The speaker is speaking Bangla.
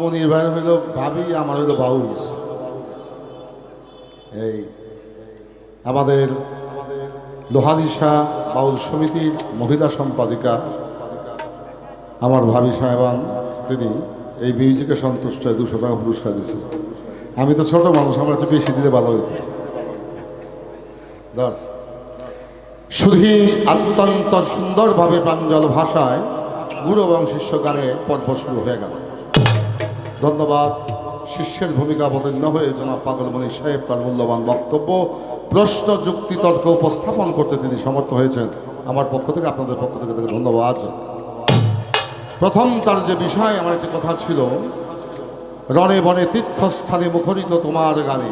মনির ভাই হইল, ভাবি আমার হইল বাউস। এই আমাদের লোহাদিশা বাউল সমিতির মহিলা সম্পাদিকা আমার ভাবি সাহেবান, তিনি এই মিউজিকে সন্তুষ্ট দুশো টাকা পুরস্কার দিচ্ছে আমি তো ছোট মানুষ, আমার একটু বেশি দিতে ভালো হইতো। ধর। শুধুই অত্যন্ত সুন্দরভাবে প্রাঞ্জল ভাষায় গুরু এবং শিষ্য গানে পর্ব শুরু হয়ে গেল। ধন্যবাদ। শিষ্যের ভূমিকা অবতীর্ণ হয়ে জনাব পাগলমণি সাহেব তার মূল্যবান বক্তব্য, প্রশ্ন, যুক্তি, তর্ক উপস্থাপন করতে তিনি সমর্থ হয়েছেন। আমার পক্ষ থেকে, আপনাদের পক্ষ থেকে তাকে ধন্যবাদ। প্রথম তার যে বিষয়, আমার একটি কথা ছিল, রণে বনে তীর্থস্থানে মুখরিত তোমার গানে।